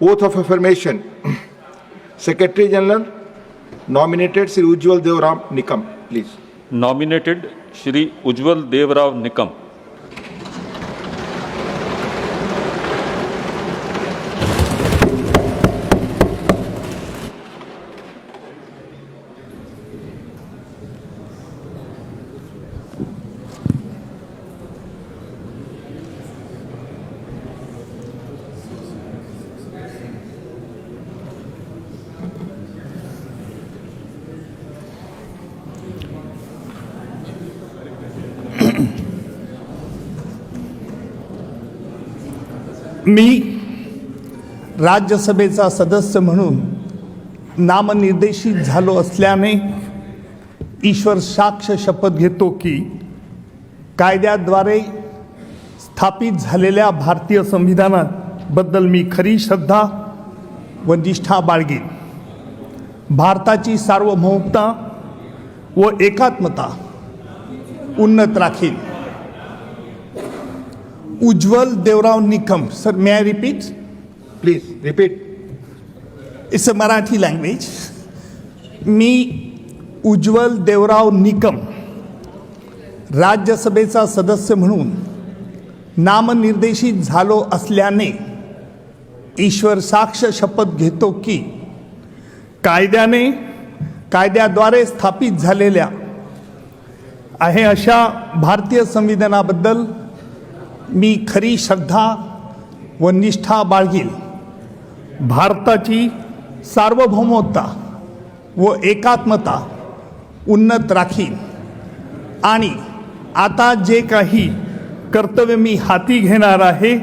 Oath of Affirmation Secretary General nominated Sri Ujjwal Devrao Nikam, please. Nominated Sri Ujjwal Devrao Nikam. मी राज्यसभेचा सदस्य म्हणून नामनिर्देशित झालो असल्याने ईश्वर साक्ष शपथ घेतो की कायद्याद्वारे स्थापित झालेल्या भारतीय संविधानाबद्दल मी खरी श्रद्धा व निष्ठा बाळगेन. भारताची सार्वभौमता व एकात्मता उन्नत राखेल. Ujjwal Devrao Nikam. Sir may I repeat Please, repeat. It's a Marathi language मी उज्ज्वल देवराव निकम. राज्यसभेचा सदस्य म्हणून नामनिर्देशित झालो असल्याने ईश्वर साक्ष शपथ घेतो की कायद्याने कायद्याद्वारे स्थापित झालेल्या आहे अशा भारतीय संविधानाबद्दल मी खरी श्रद्धा व निष्ठा बाळगील भारताची सार्वभौमता व एकात्मता उन्नत राखीन. आणि आता जे काही कर्तव्य मी हाती घेणार आहे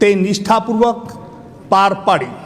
ते निष्ठापूर्वक पार पाडेन.